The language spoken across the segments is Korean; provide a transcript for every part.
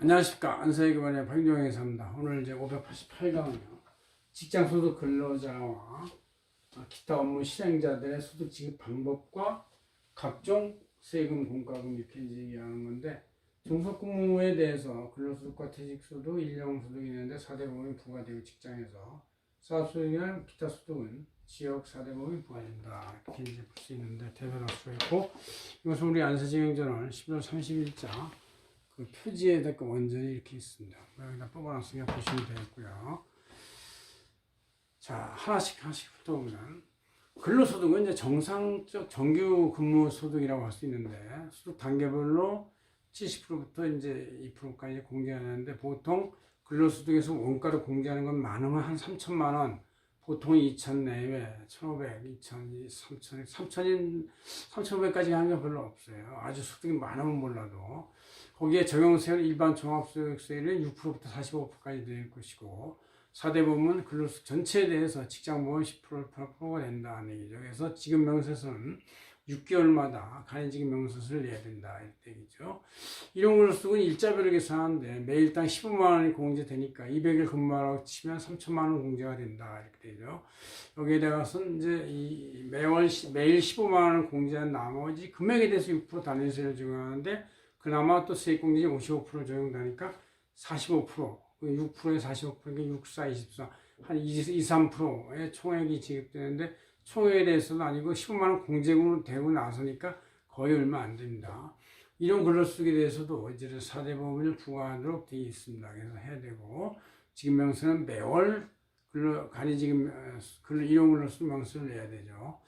안녕하십니까 안사회기관의 박정혜사입니다. 오늘 이제 588강은요 직장소득 근로자와 기타 업무 실행자들의 소득 지급 방법과 각종 세금 공과금 이렇게 얘기하는 건데 종속근무에 대해서 근로소득과 퇴직소득, 일용소득이 있는데 4대 보험이 부과되고 직장에서 사업소득이나 기타 소득은 지역 4대 보험이 부과된다 이렇게 이제 볼 수 있는데 대변할 수 있고 이것은 우리 안사진행전을 11월 30일자 그 표지에다 그 원전이 이렇게 있습니다. 뭐 여기다 뽑아놨으니까 보시면 되겠고요. 자, 하나씩 하나씩 훑어보면 근로소득은 이제 정상적 정규 근무 소득이라고 할 수 있는데 소득 단계별로 70%부터 이제 2%까지 공개하는데 보통 근로소득에서 원가를 공개하는 건 많으면 한 3천만 원, 보통 2천 내외, 1,500, 2천, 3천, 3천인 3,500까지 하는 게 별로 없어요. 아주 소득이 많으면 몰라도 거기에 적용세율 일반 종합소득세율은 6%부터 45%까지 될 것이고 4대 보험은 근로소 전체에 대해서 직장 보험 10%, 8%가 된다는 얘기죠. 그래서 지금 명세서는 6개월마다 간이지급 명세서를 내야 된다 이렇게 얘기죠. 이런 근로소득은 일자별로 계산하는데 매일당 15만 원이 공제되니까 200일 근무하라고 치면 3천만 원 공제가 된다 이렇게 되죠. 여기에 대해서 이제 이 매월 시- 매일 15만 원을 공제한 나머지 금액에 대해서 6% 단위세를 적용하는데 그나마 또 세액공제지 55% 적용되니까 45%, 6%에 45%가 6, 4, 24, 한 2, 3%의 총액이 지급되는데 총액에 대해서는 아니고 15만 원 공제금으로 되고 나서니까 거의 얼마 안 됩니다. 이런 근로소득에 대해서도 이제 4대 보험을 부과하도록 되어 있습니다. 그래서 해야 되고 지금 명세는 매월 근로 간이 지금 어, 근로 이용 근로소득 명세를 내야 되죠.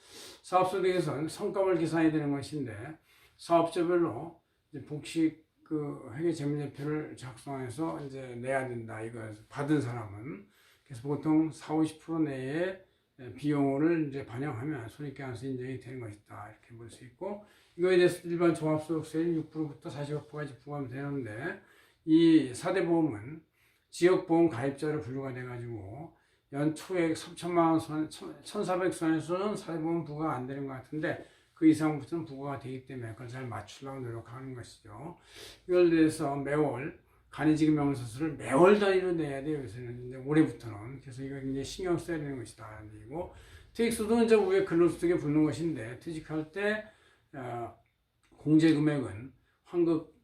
사업소득에서는 성과를 계산해야 되는 것인데 사업자별로 이제 복식 그 회계 재무제표를 작성해서 이제 내야 된다. 이거 받은 사람은 그래서 보통 4, 50% 내에 비용을 이제 반영하면 손익계산서 인정이 되는 것이다. 이렇게 볼 수 있고 이거에 대해서 일반 종합소득세는 6%부터 45%까지 부과하면 되는데 이 4대 보험은 지역보험 가입자로 분류가 돼가지고 연 초액 3천만 원 선, 1,400 선에서는 4대 보험 부과가 안 되는 것 같은데 그 이상부터는 부과가 되기 때문에 그걸 잘 맞추려고 노력하는 것이죠. 이걸 대해서 매월 간이지급 명세서를 매월 단위로 내야 돼요. 요새는 이제 올해부터는 그래서 이거 이제 신경 써야 되는 것이다. 얘기고 퇴직소득은 이제 위에 근로소득에 붙는 것인데 퇴직할 때 어, 공제 금액은 환급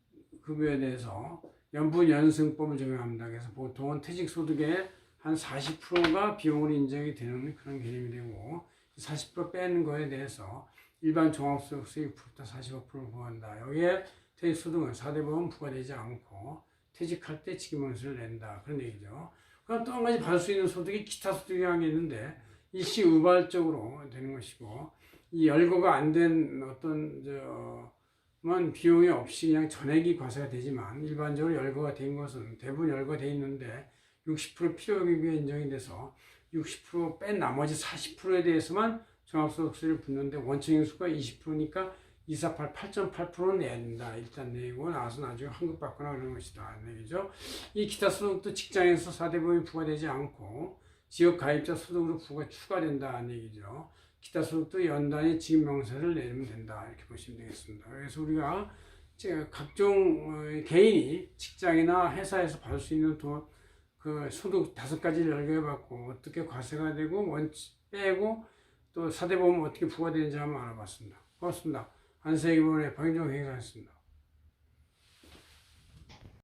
급여에 대해서 연분 연승법을 적용합니다. 그래서 보통은 퇴직소득의 한 40%가 비용으로 인정이 되는 그런 개념이 되고 40% 빼는 거에 대해서 일반 종합소득세 6%부터 45% 부과한다. 여기에 퇴직소득은 4대 보험 부과되지 않고 퇴직할 때 지급명세를 낸다. 그런 얘기죠. 그럼 또 한 가지 받을 수 있는 소득이 기타 소득이라는 게 있는데 일시 우발적으로 되는 것이고 이 열거가 안 된 어떤 저만 비용이 없이 그냥 전액이 과세가 되지만 일반적으로 열거가 된 것은 대부분 열거돼 있는데 60% 필요기비가 인정이 돼서 60%뺀 나머지 40%에 대해서만 종합소득세를 붙는데 원칙 수가 20%니까 248, 8.8%는 내야 된다. 일단 내고 나서 나중에 환급받거나 그런 것이다. 얘기죠. 이 기타 소득도 직장에서 4대 보험이 부과되지 않고 지역 가입자 소득으로 부과 추가된다는 얘기죠. 기타 소득도 연단위 지급 명세를 내면 된다. 이렇게 보시면 되겠습니다. 그래서 우리가 각종 어, 개인이 직장이나 회사에서 받을 수 있는 돈, 그 소득 다섯 가지를 열거해봤고 어떻게 과세가 되고 원치 빼고 또 4대 보험 어떻게 부과되는지 한번 알아봤습니다. 고맙습니다. 안세기본의 박인종 회장이었습니다.